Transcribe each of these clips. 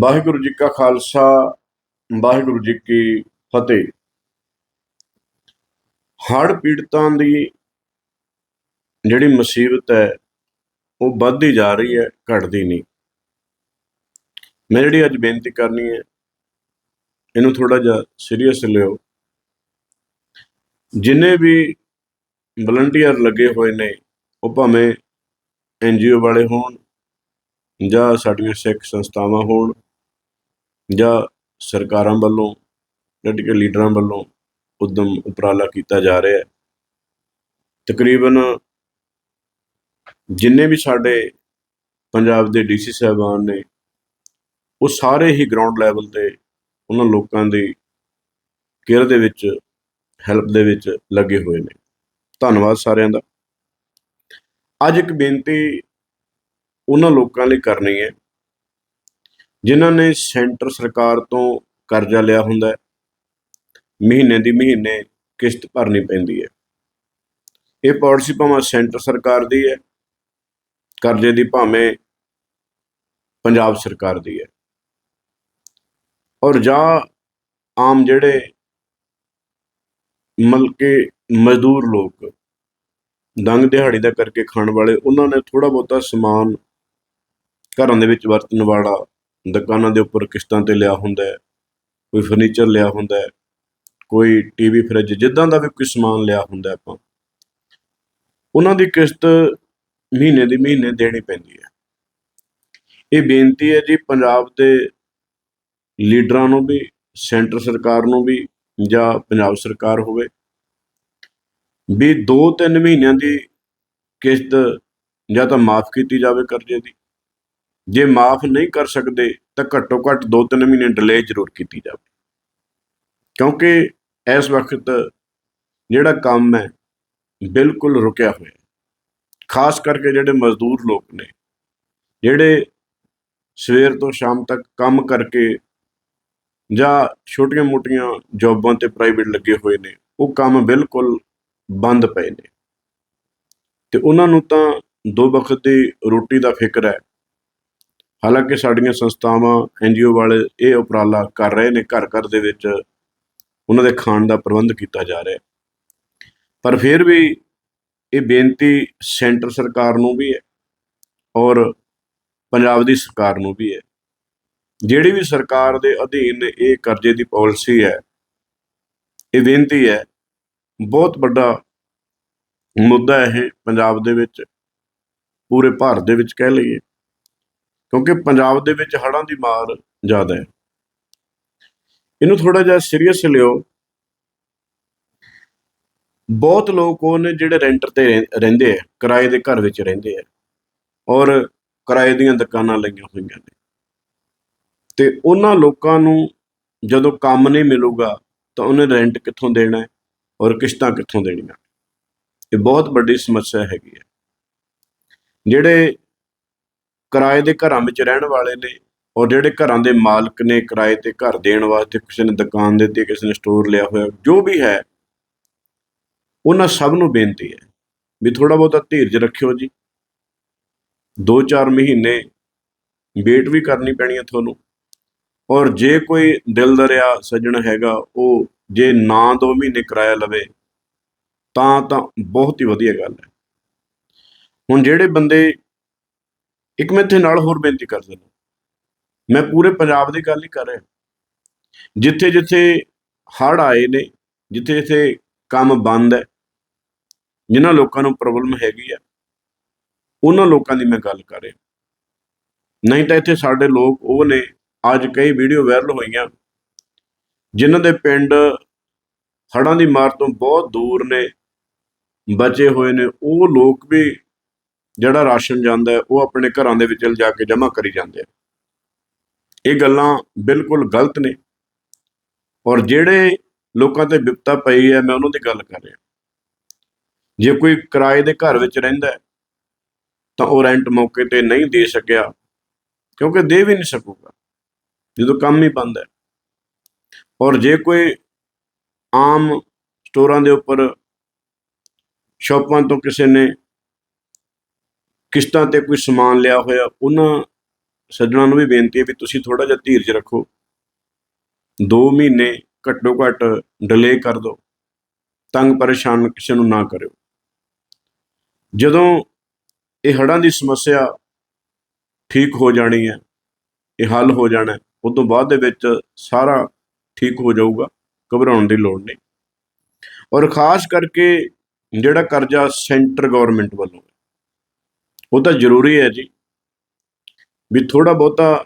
ਵਾਹਿਗੁਰੂ ਜੀ ਕਾ ਖਾਲਸਾ, ਵਾਹਿਗੁਰੂ ਜੀ ਕੀ ਫਤਿਹ। ਹੜ੍ਹ ਪੀੜਤਾਂ ਦੀ ਜਿਹੜੀ ਮੁਸੀਬਤ ਹੈ, ਉਹ ਵੱਧਦੀ ਜਾ ਰਹੀ ਹੈ, ਘਟਦੀ ਨਹੀਂ। ਮੈਂ ਜਿਹੜੀ ਅੱਜ ਬੇਨਤੀ ਕਰਨੀ ਹੈ, ਇਹਨੂੰ ਥੋੜਾ ਜਿਹਾ ਸੀਰੀਅਸ ਲਿਓ। ਜਿੰਨੇ ਵੀ ਵਲੰਟੀਅਰ ਲੱਗੇ ਹੋਏ ਨੇ, ਉਹ ਭਾਵੇਂ ਐਨਜੀਓ ਵਾਲੇ ਹੋਣ ਜਾਂ ਸਾਡੀਆਂ ਸਿੱਖ ਸੰਸਥਾਵਾਂ ਹੋਣ, ਜਾਂ ਸਰਕਾਰਾਂ ਵੱਲੋਂ ਪੋਲੀਟੀਕਲ ਲੀਡਰਾਂ ਵੱਲੋਂ ਉਦਮ ਉਪਰਾਲਾ ਕੀਤਾ ਜਾ ਰਿਹਾ ਹੈ। ਤਕਰੀਬਨ ਜਿੰਨੇ ਵੀ ਸਾਡੇ ਪੰਜਾਬ ਦੇ ਡੀਸੀ ਸਾਹਿਬਾਨ ਨੇ, ਉਹ ਸਾਰੇ ਹੀ ਗਰਾਊਂਡ ਲੈਵਲ ਤੇ ਉਹਨਾਂ ਲੋਕਾਂ ਦੀ ਕੇਅਰ ਦੇ ਵਿੱਚ ਹੈਲਪ ਦੇ ਵਿੱਚ ਲੱਗੇ ਹੋਏ ਨੇ। ਧੰਨਵਾਦ ਸਾਰਿਆਂ ਦਾ। ਅੱਜ ਇੱਕ ਬੇਨਤੀ ਉਹਨਾਂ ਲੋਕਾਂ ਲਈ ਕਰਨੀ ਹੈ, ਜਿਨ੍ਹਾਂ ਨੇ ਸੈਂਟਰ ਸਰਕਾਰ ਤੋਂ ਕਰਜ਼ਾ ਲਿਆ ਹੁੰਦਾ ਹੈ, ਮਹੀਨੇ ਦੀ ਮਹੀਨੇ ਕਿਸ਼ਤ ਭਰਨੀ ਪੈਂਦੀ ਹੈ। ਇਹ ਪਾਲਿਸੀ ਭਾਵੇਂ ਸੈਂਟਰ ਸਰਕਾਰ ਦੀ ਹੈ, ਕਰਜ਼ੇ ਦੀ ਭਾਵੇਂ ਪੰਜਾਬ ਸਰਕਾਰ ਦੀ ਹੈ। ਔਰ ਜਾਂ ਆਮ ਜਿਹੜੇ ਮਲਕੇ ਮਜ਼ਦੂਰ ਲੋਕ, ਦੰਗ ਦਿਹਾੜੀ ਦਾ ਕਰਕੇ ਖਾਣ ਵਾਲੇ, ਉਹਨਾਂ ਨੇ ਥੋੜਾ ਬਹੁਤਾ ਸਮਾਨ ਘਰਾਂ ਦੇ ਵਿੱਚ ਵਰਤਣ ਵਾਲਾ ਦੁਕਾਨਾਂ ਦੇ ਉੱਪਰ ਕਿਸ਼ਤਾਂ ਤੇ ਲਿਆ ਹੁੰਦਾ ਹੈ, ਕੋਈ ਫਰਨੀਚਰ ਲਿਆ ਹੁੰਦਾ ਹੈ, ਕੋਈ ਟੀਵੀ ਫ੍ਰਿਜ ਜਿੱਦਾਂ ਦਾ ਵੀ ਕੋਈ ਸਮਾਨ ਲਿਆ ਹੁੰਦਾ ਆਪਾਂ। ਉਹਨਾਂ ਦੀ ਕਿਸ਼ਤ ਮਹੀਨੇ ਦੀ ਮਹੀਨੇ ਦੇਣੀ ਪੈਂਦੀ ਹੈ। ਇਹ ਬੇਨਤੀ ਹੈ ਜੀ ਪੰਜਾਬ ਦੇ ਲੀਡਰਾਂ ਨੂੰ ਵੀ, ਸੈਂਟਰ ਸਰਕਾਰ ਨੂੰ ਵੀ ਜਾਂ ਪੰਜਾਬ ਸਰਕਾਰ ਹੋਵੇ, ਵੀ 2-3 ਮਹੀਨਿਆਂ ਦੀ ਕਿਸ਼ਤ ਜਾਂ ਤਾਂ ਮਾਫ ਕੀਤੀ ਜਾਵੇ ਕਰਜ਼ੇ ਦੀ ਜੇ ਮਾਫ ਨਹੀਂ ਕਰ ਸਕਦੇ, ਤਾਂ ਘੱਟੋ ਘੱਟ 2-3 ਮਹੀਨੇ ਡਿਲੇ ਜ਼ਰੂਰ ਕੀਤੀ ਜਾਵੇ। ਕਿਉਂਕਿ ਇਸ ਵਕਤ ਜਿਹੜਾ ਕੰਮ ਹੈ, ਬਿਲਕੁਲ ਰੁਕਿਆ ਹੋਇਆ ਖਾਸ ਕਰਕੇ ਜਿਹੜੇ ਮਜ਼ਦੂਰ ਲੋਕ ਨੇ, ਜਿਹੜੇ ਸਵੇਰ ਤੋਂ ਸ਼ਾਮ ਤੱਕ ਕੰਮ ਕਰਕੇ ਜਾਂ ਛੋਟੀਆਂ-ਮੋਟੀਆਂ ਜੌਬਾਂ ਤੇ ਪ੍ਰਾਈਵੇਟ ਲੱਗੇ ਹੋਏ ਨੇ, ਉਹ ਕੰਮ ਬਿਲਕੁਲ ਬੰਦ ਪਏ ਨੇ। ਤੇ ਉਹਨਾਂ ਨੂੰ ਤਾਂ ਦੋ ਵਕਤ ਦੀ ਰੋਟੀ ਦਾ ਫਿਕਰ ਹੈ ਹਾਲਾਂਕਿ ਸਾਡੀਆਂ ਸੰਸਥਾਵਾਂ ਐਨਜੀਓ ਵਾਲੇ ਇਹ ਉਪਰਾਲਾ ਕਰ ਰਹੇ ਨੇ, ਘਰ ਘਰ ਦੇ ਵਿੱਚ ਉਹਨਾਂ ਦੇ ਖਾਣ ਦਾ ਪ੍ਰਬੰਧ ਕੀਤਾ ਜਾ ਰਿਹਾ ਪਰ ਫਿਰ ਵੀ ਇਹ ਬੇਨਤੀ ਸੈਂਟਰ ਸਰਕਾਰ ਨੂੰ ਵੀ ਹੈ ਔਰ ਪੰਜਾਬ ਦੀ ਸਰਕਾਰ ਨੂੰ ਵੀ ਹੈ। ਜਿਹੜੀ ਵੀ ਸਰਕਾਰ ਦੇ ਅਧੀਨ ਇਹ ਕਰਜ਼ੇ ਦੀ ਪਾਲਿਸੀ ਹੈ, ਇਹ ਬੇਨਤੀ ਹੈ, ਬਹੁਤ ਵੱਡਾ ਮੁੱਦਾ ਇਹ ਪੰਜਾਬ ਦੇ ਵਿੱਚ ਪੂਰੇ ਭਾਰਤ ਦੇ ਵਿੱਚ ਕਹਿ ਲਈਏ। ਕਿਉਂਕਿ ਪੰਜਾਬ ਦੇ ਵਿੱਚ ਹੜ੍ਹਾਂ ਦੀ ਮਾਰ ਜ਼ਿਆਦਾ ਹੈ। ਇਹਨੂੰ ਥੋੜਾ ਜਿਹਾ ਸੀਰੀਅਸ ਲਿਓ। ਬਹੁਤ ਲੋਕ ਉਹ ਨੇ ਜਿਹੜੇ ਰੈਂਟਰ ਤੇ ਰਹਿੰਦੇ ਆ, ਕਿਰਾਏ ਦੇ ਘਰ ਵਿੱਚ ਰਹਿੰਦੇ ਆ ਔਰ ਕਿਰਾਏ ਦੀਆਂ ਦੁਕਾਨਾਂ ਲਈਆਂ ਹੋਈਆਂ ਨੇ। ਤੇ ਉਹਨਾਂ ਲੋਕਾਂ ਨੂੰ ਜਦੋਂ ਕੰਮ ਨਹੀਂ ਮਿਲੂਗਾ ਤਾਂ ਉਹਨੇ ਰੈਂਟ ਕਿੱਥੋਂ ਦੇਣਾ ਹੈ ਔਰ ਕਿਸ਼ਤਾਂ ਕਿੱਥੋਂ ਦੇਣੀਆਂ ਇਹ ਬਹੁਤ ਵੱਡੀ ਸਮੱਸਿਆ ਹੈਗੀ ਹੈ। ਜਿਹੜੇ ਕਿਰਾਏ ਦੇ ਘਰਾਂ ਵਿੱਚ ਰਹਿਣ ਵਾਲੇ ਨੇ ਔਰ ਜਿਹੜੇ ਘਰਾਂ ਦੇ ਮਾਲਕ ਨੇ ਕਿਰਾਏ ਤੇ ਘਰ ਦੇਣ ਵਾਸਤੇ ਕਿਸੇ ਨੇ ਦੁਕਾਨ ਦਿੱਤੀ ਕਿਸੇ ਨੇ ਸਟੋਰ ਲਿਆ ਹੋਇਆ, ਜੋ ਵੀ ਹੈ, ਉਹਨਾਂ ਸਭ ਨੂੰ ਬੇਨਤੀ ਹੈ ਵੀ ਥੋੜਾ ਬਹੁਤਾ ਧੀਰਜ ਰੱਖਿਓ ਜੀ। 2-4 ਮਹੀਨੇ ਵੇਟ ਵੀ ਕਰਨੀ ਪੈਣੀ ਹੈ ਤੁਹਾਨੂੰ। ਔਰ ਜੇ ਕੋਈ ਦਿਲ ਦਰਿਆ ਸੱਜਣ ਹੈਗਾ, ਉਹ ਜੇ ਨਾ 2 ਮਹੀਨੇ ਕਿਰਾਇਆ ਲਵੇ, ਤਾਂ ਤਾਂ ਬਹੁਤ ਹੀ ਵਧੀਆ ਗੱਲ ਹੈ। ਹੁਣ ਜਿਹੜੇ ਬੰਦੇ ਇੱਕ ਮੈਂ ਇੱਥੇ ਨਾਲ ਹੋਰ ਬੇਨਤੀ ਕਰ ਦਿੰਦਾ। ਮੈਂ ਪੂਰੇ ਪੰਜਾਬ ਦੀ ਗੱਲ ਨਹੀਂ ਕਰ ਰਿਹਾ। ਜਿੱਥੇ ਜਿੱਥੇ ਹੜ੍ਹ ਆਏ ਨੇ, ਜਿੱਥੇ ਜਿੱਥੇ ਕੰਮ ਬੰਦ ਹੈ, ਜਿਨ੍ਹਾਂ ਲੋਕਾਂ ਨੂੰ ਪ੍ਰੋਬਲਮ ਹੈਗੀ ਆ, ਉਹਨਾਂ ਲੋਕਾਂ ਦੀ ਮੈਂ ਗੱਲ ਕਰ ਰਿਹਾ। ਨਹੀਂ ਤਾਂ ਇੱਥੇ ਸਾਡੇ ਲੋਕ ਉਹ ਨੇ, ਅੱਜ ਕਈ ਵੀਡੀਓ ਵਾਇਰਲ ਹੋਈਆਂ, ਜਿਨ੍ਹਾਂ ਦੇ ਪਿੰਡ ਹੜ੍ਹਾਂ ਦੀ ਮਾਰ ਤੋਂ ਬਹੁਤ ਦੂਰ ਨੇ, ਬਚੇ ਹੋਏ ਨੇ, ਉਹ ਲੋਕ ਵੀ ਜਿਹੜਾ ਰਾਸ਼ਨ ਜਾਂਦਾ ਉਹ ਆਪਣੇ ਘਰਾਂ ਦੇ ਵਿੱਚ ਲਿਜਾ ਕੇ ਜਮ੍ਹਾਂ ਕਰੀ ਜਾਂਦੇ ਆ। ਇਹ ਗੱਲਾਂ ਬਿਲਕੁਲ ਗਲਤ ਨੇ। ਔਰ ਜਿਹੜੇ ਲੋਕਾਂ ਤੇ ਵਿਪਤਾ ਪਈ ਹੈ, ਮੈਂ ਉਹਨਾਂ ਦੀ ਗੱਲ ਕਰ ਰਿਹਾ। ਜੇ ਕੋਈ ਕਿਰਾਏ ਦੇ ਘਰ ਵਿੱਚ ਰਹਿੰਦਾ ਤਾਂ ਉਹ ਰੈਂਟ ਮੌਕੇ ਤੇ ਨਹੀਂ ਦੇ ਸਕਿਆ, ਕਿਉਂਕਿ ਦੇ ਵੀ ਨਹੀਂ ਸਕੂਗਾ, ਜਦੋਂ ਕੰਮ ਹੀ ਬੰਦ ਹੈ। ਔਰ ਜੇ ਕੋਈ ਆਮ ਸਟੋਰਾਂ ਦੇ ਉੱਪਰ, ਸ਼ਾਪਾਂ ਤੋਂ ਕਿਸੇ ਨੇ ਕਿਸ਼ਤਾਂ ਤੇ ਕੋਈ ਸਮਾਨ ਲਿਆ ਹੋਇਆ ਉਹਨਾਂ ਸੱਜਣਾਂ ਨੂੰ ਵੀ ਬੇਨਤੀ ਹੈ ਵੀ ਤੁਸੀਂ ਥੋੜਾ ਜਿਹਾ ਧੀਰਜ ਰੱਖੋ। 2 ਮਹੀਨੇ ਘੱਟੋ ਘੱਟ ਡਿਲੇ ਕਰ ਦਿਓ। ਤੰਗ ਪਰੇਸ਼ਾਨ ਕਿਸੇ ਨੂੰ ਨਾ ਕਰਿਓ। ਜਦੋਂ ਇਹ ਹੜ੍ਹਾਂ ਦੀ ਸਮੱਸਿਆ ਠੀਕ ਹੋ ਜਾਣੀ ਹੈ ਇਹ ਹੱਲ ਹੋ ਜਾਣਾ ਹੈ, ਉਸ ਤੋਂ ਬਾਅਦ ਦੇ ਵਿੱਚ ਸਾਰਾ ਠੀਕ ਹੋ ਜਾਊਗਾ ਘਬਰਾਉਣ ਦੀ ਲੋੜ ਨਹੀਂ। ਔਰ ਖਾਸ ਕਰਕੇ ਜਿਹੜਾ ਕਰਜ਼ਾ ਸੈਂਟਰ ਗਵਰਨਮੈਂਟ ਵੱਲੋਂ ਹੈ, ਉਹ ਤਾਂ ਜ਼ਰੂਰੀ ਹੈ ਜੀ ਵੀ ਥੋੜਾ ਬਹੁਤਾ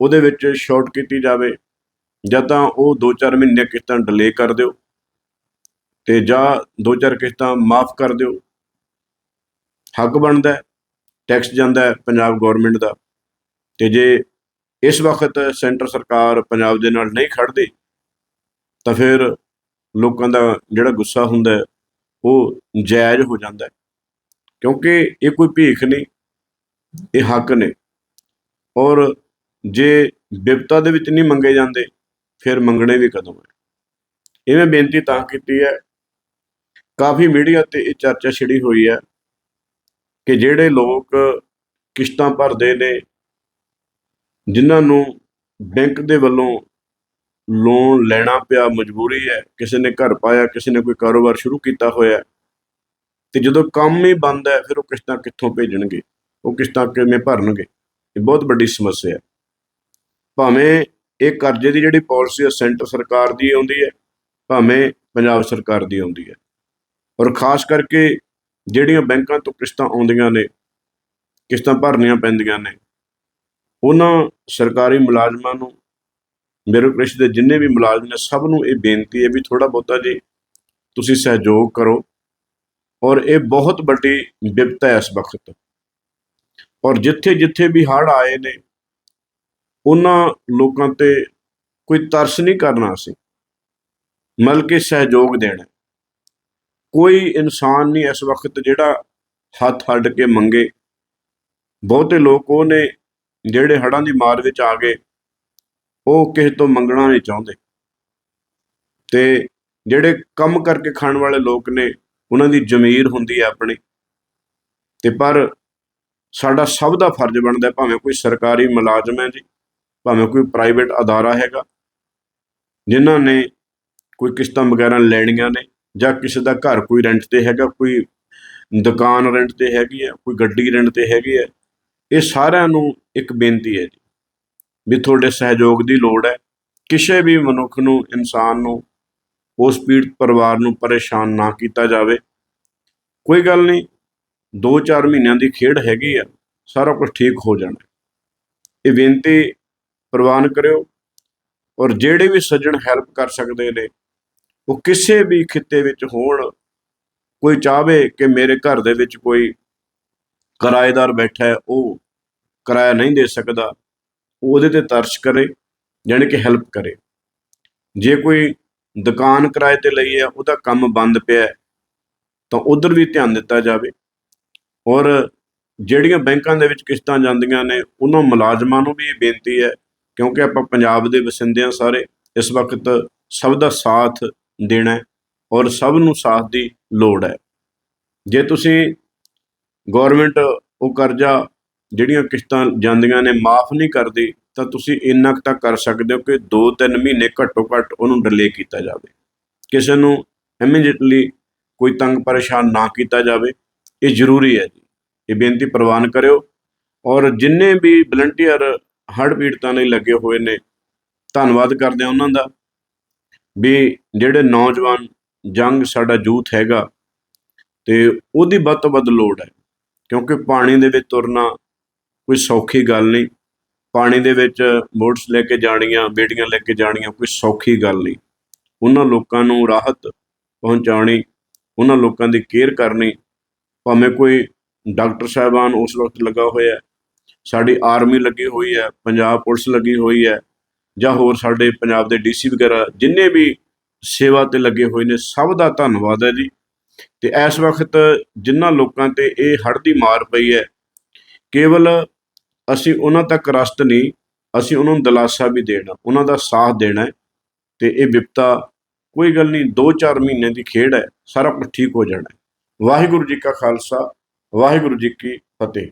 ਉਹਦੇ ਵਿੱਚ ਸ਼ਾਰਟ ਕੀਤੀ ਜਾਵੇ ਜਾਂ ਤਾਂ ਉਹ 2-4 ਮਹੀਨੇ ਕਿਸ਼ਤਾਂ ਡਿਲੇ ਕਰ ਦਿਓ ਤੇ ਜਾਂ 2-4 ਕਿਸ਼ਤਾਂ ਮਾਫ ਕਰ ਦਿਓ। ਹੱਕ ਬਣਦਾ ਟੈਕਸ ਜਾਂਦਾ ਹੈ ਪੰਜਾਬ ਗਵਰਨਮੈਂਟ ਦਾ ਤੇ ਜੇ ਇਸ ਵਕਤ ਸੈਂਟਰ ਸਰਕਾਰ ਪੰਜਾਬ ਦੇ ਨਾਲ ਨਹੀਂ ਖੜਦੀ ਤਾਂ ਫਿਰ ਲੋਕਾਂ ਦਾ ਜਿਹੜਾ ਗੁੱਸਾ ਹੁੰਦਾ ਉਹ ਜਾਇਜ਼ ਹੋ ਜਾਂਦਾ ਹੈ। ਕਿਉਂਕਿ ਇਹ ਕੋਈ ਭੀਖ ਨਹੀਂ, ਇਹ ਹੱਕ ਨੇ। ਔਰ ਜੇ ਵਿਪਤਾ ਦੇ ਵਿੱਚ ਨਹੀਂ ਮੰਗੇ ਜਾਂਦੇ, ਫਿਰ ਮੰਗਣੇ ਵੀ ਕਦੋਂ ਹੈ ਇਹ ਮੈਂ ਬੇਨਤੀ ਤਾਂ ਕੀਤੀ ਹੈ। ਕਾਫੀ ਮੀਡੀਆ ਤੇ ਇਹ ਚਰਚਾ ਛਿੜੀ ਹੋਈ ਹੈ ਕਿ ਜਿਹੜੇ ਲੋਕ ਕਿਸ਼ਤਾਂ ਭਰਦੇ ਨੇ, ਜਿਨ੍ਹਾਂ ਨੂੰ ਬੈਂਕ ਦੇ ਵੱਲੋਂ ਲੋਨ ਲੈਣਾ ਪਿਆ ਮਜਬੂਰੀ ਹੈ, ਕਿਸੇ ਨੇ ਘਰ ਪਾਇਆ, ਕਿਸੇ ਨੇ ਕੋਈ ਕਾਰੋਬਾਰ ਸ਼ੁਰੂ ਕੀਤਾ ਹੋਇਆ ਤੇ ਜਦੋਂ ਕੰਮ ਹੀ ਬੰਦ ਹੈ, ਫਿਰ ਉਹ ਕਿਸ਼ਤਾਂ ਕਿੱਥੋਂ ਭੇਜਣਗੇ? ਉਹ ਕਿਸ਼ਤਾਂ ਕਿਵੇਂ ਭਰਨਗੇ? ਇਹ ਬਹੁਤ ਵੱਡੀ ਸਮੱਸਿਆ ਹੈ। ਭਾਵੇਂ ਇਹ ਕਰਜ਼ੇ ਦੀ ਜਿਹੜੀ ਪਾਲਿਸੀ ਹੈ ਸੈਂਟਰ ਸਰਕਾਰ ਦੀ ਆਉਂਦੀ ਹੈ, ਭਾਵੇਂ ਪੰਜਾਬ ਸਰਕਾਰ ਦੀ ਆਉਂਦੀ ਹੈ। ਔਰ ਖਾਸ ਕਰਕੇ ਜਿਹੜੀਆਂ ਬੈਂਕਾਂ ਤੋਂ ਕਿਸ਼ਤਾਂ ਆਉਂਦੀਆਂ ਨੇ, ਕਿਸ਼ਤਾਂ ਭਰਨੀਆਂ ਪੈਂਦੀਆਂ ਨੇ, ਉਹਨਾਂ ਸਰਕਾਰੀ ਮੁਲਾਜ਼ਮਾਂ ਨੂੰ ਬਿਊਰੋਕ੍ਰੇਸੀ ਦੇ ਜਿੰਨੇ ਵੀ ਮੁਲਾਜ਼ਮ ਨੇ, ਸਭ ਨੂੰ ਇਹ ਬੇਨਤੀ ਹੈ ਵੀ ਥੋੜਾ ਬਹੁਤਾ ਜੀ ਤੁਸੀਂ ਸਹਿਯੋਗ ਕਰੋ। ਔਰ ਇਹ ਬਹੁਤ ਵੱਡੀ ਵਿਪਤਾ ਹੈ ਇਸ ਵਕਤ ਔਰ ਜਿੱਥੇ ਜਿੱਥੇ ਵੀ ਹੜ੍ਹ ਆਏ ਨੇ, ਉਹਨਾਂ ਲੋਕਾਂ ਤੇ ਕੋਈ ਤਰਸ ਨਹੀਂ ਕਰਨਾ ਸੀ। ਬਲਕਿ ਸਹਿਯੋਗ ਦੇਣਾ। ਕੋਈ ਇਨਸਾਨ ਨਹੀਂ ਇਸ ਵਕਤ ਜਿਹੜਾ ਹੱਥ ਅੱਡ ਕੇ ਮੰਗੇ। ਬਹੁਤੇ ਲੋਕ ਉਹ ਨੇ ਜਿਹੜੇ ਹੜ੍ਹਾਂ ਦੀ ਮਾਰ ਵਿੱਚ ਆ ਗਏ, ਉਹ ਕਿਸੇ ਤੋਂ ਮੰਗਣਾ ਨਹੀਂ ਚਾਹੁੰਦੇ। ਤੇ ਜਿਹੜੇ ਕੰਮ ਕਰਕੇ ਖਾਣ ਵਾਲੇ ਲੋਕ ਨੇ ਉਹਨਾਂ ਦੀ ਜ਼ਮੀਰ ਹੁੰਦੀ ਹੈ ਆਪਣੀ। ਤੇ ਪਰ ਸਾਡਾ ਸਭ ਦਾ ਫਰਜ਼ ਬਣਦਾ ਭਾਵੇਂ ਕੋਈ ਸਰਕਾਰੀ ਮੁਲਾਜ਼ਮ ਹੈ ਜੀ, ਭਾਵੇਂ ਕੋਈ ਪ੍ਰਾਈਵੇਟ ਅਦਾਰਾ ਹੈਗਾ, ਜਿਨ੍ਹਾਂ ਨੇ ਕੋਈ ਕਿਸ਼ਤਾਂ ਵਗੈਰਾ ਲੈਣੀਆਂ ਨੇ ਜਾਂ ਕਿਸੇ ਦਾ ਘਰ ਕੋਈ ਰੈਂਟ ਤੇ ਹੈਗਾ, ਕੋਈ ਦੁਕਾਨ ਰੈਂਟ ਤੇ ਹੈਗੀ ਹੈ, ਕੋਈ ਗੱਡੀ ਰੈਂਟ ਤੇ ਹੈਗੀ ਹੈ, ਇਹ ਸਾਰਿਆਂ ਨੂੰ ਇੱਕ ਬੇਨਤੀ ਹੈ ਜੀ, ਵੀ ਤੁਹਾਡੇ ਸਹਿਯੋਗ ਦੀ ਲੋੜ ਹੈ। ਕਿਸੇ ਵੀ ਮਨੁੱਖ ਨੂੰ, ਇਨਸਾਨ ਨੂੰ ਉਸ ਪੀੜਤ ਪਰਿਵਾਰ ਨੂੰ ਪਰੇਸ਼ਾਨ ਨਾ ਕੀਤਾ ਜਾਵੇ। ਕੋਈ ਗੱਲ ਨਹੀਂ 2-4 ਮਹੀਨਿਆਂ ਦੀ ਖੇਡ ਹੈਗੀ ਆ, ਸਾਰਾ ਕੁਝ ਠੀਕ ਹੋ ਜਾਣਾ। ਇਹ ਬੇਨਤੀ ਪ੍ਰਵਾਨ ਕਰਿਓ ਔਰ ਜਿਹੜੇ ਵੀ ਸੱਜਣ ਹੈਲਪ ਕਰ ਸਕਦੇ ਨੇ, ਉਹ ਕਿਸੇ ਵੀ ਖਿੱਤੇ ਵਿੱਚ ਹੋਣ, ਕੋਈ ਚਾਹਵੇ ਕਿ ਮੇਰੇ ਘਰ ਦੇ ਵਿੱਚ ਕੋਈ ਕਿਰਾਏਦਾਰ ਬੈਠਾ ਹੈ, ਉਹ ਕਿਰਾਇਆ ਨਹੀਂ ਦੇ ਸਕਦਾ, ਉਹਦੇ ਤੇ ਤਰਸ ਕਰੇ, ਯਾਨੀ ਕਿ ਹੈਲਪ ਕਰੇ। ਜੇ ਕੋਈ ਦੁਕਾਨ ਕਿਰਾਏ ਤੇ ਲਈ ਹੈ ਉਹਦਾ ਕੰਮ ਬੰਦ ਪਿਆ ਤਾਂ ਉਧਰ ਵੀ ਧਿਆਨ ਦਿੱਤਾ ਜਾਵੇ। ਔਰ ਜਿਹੜੀਆਂ ਬੈਂਕਾਂ ਦੇ ਵਿੱਚ ਕਿਸ਼ਤਾਂ ਜਾਂਦੀਆਂ ਨੇ, ਉਹਨਾਂ ਮੁਲਾਜ਼ਮਾਂ ਨੂੰ ਵੀ ਇਹ ਬੇਨਤੀ ਹੈ, ਕਿਉਂਕਿ ਆਪਾਂ ਪੰਜਾਬ ਦੇ ਵਸਿੰਦਿਆਂ ਸਾਰੇ, ਇਸ ਵਕਤ ਸਭ ਦਾ ਸਾਥ ਦੇਣਾ ਹੈ ਔਰ ਸਭ ਨੂੰ ਸਾਥ ਦੀ ਲੋੜ ਹੈ। ਜੇ ਤੁਸੀਂ ਗਵਰਨਮੈਂਟ ਉਹ ਕਰਜ਼ਾ ਜਿਹੜੀਆਂ ਕਿਸ਼ਤਾਂ ਜਾਂਦੀਆਂ ਨੇ, ਮਾਫ ਨਹੀਂ ਕਰਦੀ, ਤਾਂ ਤੁਸੀਂ ਇੰਨਾ ਕੁ ਤਾਂ ਕਰ ਸਕਦੇ ਹੋ ਕਿ 2-3 ਮਹੀਨੇ ਘੱਟੋ ਘੱਟ ਉਹਨੂੰ ਡਿਲੇ ਕੀਤਾ ਜਾਵੇ। ਕਿਸੇ ਨੂੰ ਇਮੀਡੀਏਟਲੀ ਕੋਈ ਤੰਗ ਪਰੇਸ਼ਾਨ ਨਾ ਕੀਤਾ ਜਾਵੇ, ਇਹ ਜ਼ਰੂਰੀ ਹੈ ਜੀ। ਇਹ ਬੇਨਤੀ ਪ੍ਰਵਾਨ ਕਰਿਓ। ਔਰ ਜਿੰਨੇ ਵੀ ਵਲੰਟੀਅਰ ਹੜ੍ਹ ਪੀੜਤਾਂ ਲਈ ਲੱਗੇ ਹੋਏ ਨੇ, ਧੰਨਵਾਦ ਕਰਦੇ ਹਾਂ ਉਹਨਾਂ ਦਾ ਵੀ ਜਿਹੜੇ ਨੌਜਵਾਨ ਜੰਗ ਸਾਡਾ ਯੂਥ ਹੈਗਾ, ਤੇ ਉਹਦੀ ਵੱਧ ਤੋਂ ਵੱਧ ਲੋੜ ਹੈ। ਕਿਉਂਕਿ ਪਾਣੀ ਦੇ ਵਿੱਚ ਤੁਰਨਾ ਕੋਈ ਸੌਖੀ ਗੱਲ ਨਹੀਂ। ਪਾਣੀ ਦੇ ਵਿੱਚ ਬੋਟਸ ਲੈ ਕੇ ਜਾਣੀਆਂ, ਬੇਟੀਆਂ ਲੈ ਕੇ ਜਾਣੀਆਂ, ਕੋਈ ਸੌਖੀ ਗੱਲ ਨਹੀਂ। ਉਹਨਾਂ ਲੋਕਾਂ ਨੂੰ ਰਾਹਤ ਪਹੁੰਚਾਉਣੀ, ਉਹਨਾਂ ਲੋਕਾਂ ਦੀ ਕੇਅਰ ਕਰਨੀ। ਭਾਵੇਂ ਕੋਈ ਡਾਕਟਰ ਸਾਹਿਬਾਨ ਉਸ ਵਕਤ ਲੱਗਾ ਹੋਇਆ ਸਾਡੀ ਆਰਮੀ ਲੱਗੀ ਹੋਈ ਹੈ, ਪੰਜਾਬ ਪੁਲਿਸ ਲੱਗੀ ਹੋਈ ਹੈ, ਜਾਂ ਹੋਰ ਸਾਡੇ ਪੰਜਾਬ ਦੇ ਡੀਸੀ ਵਗੈਰਾ, ਜਿੰਨੇ ਵੀ ਸੇਵਾ ਤੇ ਲੱਗੇ ਹੋਏ ਨੇ, ਸਭ ਦਾ ਧੰਨਵਾਦ ਹੈ ਜੀ। ਤੇ ਇਸ ਵਕਤ ਜਿਨ੍ਹਾਂ ਲੋਕਾਂ ਤੇ ਇਹ ਹੜ੍ਹ ਦੀ ਮਾਰ ਪਈ ਹੈ, ਕੇਵਲ ਅਸੀਂ ਉਹਨਾਂ ਤੱਕ ਰਸਤ ਨਹੀਂ, ਅਸੀਂ ਉਹਨਾਂ ਨੂੰ ਦਿਲਾਸਾ ਵੀ ਦੇਣਾ, ਉਹਨਾਂ ਦਾ ਸਾਥ ਦੇਣਾ ਹੈ ਤੇ ਇਹ ਵਿਪਤਾ ਕੋਈ ਗੱਲ ਨਹੀਂ 2-4 ਮਹੀਨੇ ਦੀ ਖੇਡ ਹੈ, ਸਾਰਾ ਕੁਝ ਠੀਕ ਹੋ ਜਾਣਾ ਵਾਹਿਗੁਰੂ ਜੀ ਕਾ ਖਾਲਸਾ, ਵਾਹਿਗੁਰੂ ਜੀ ਕੀ ਫਤਿਹ।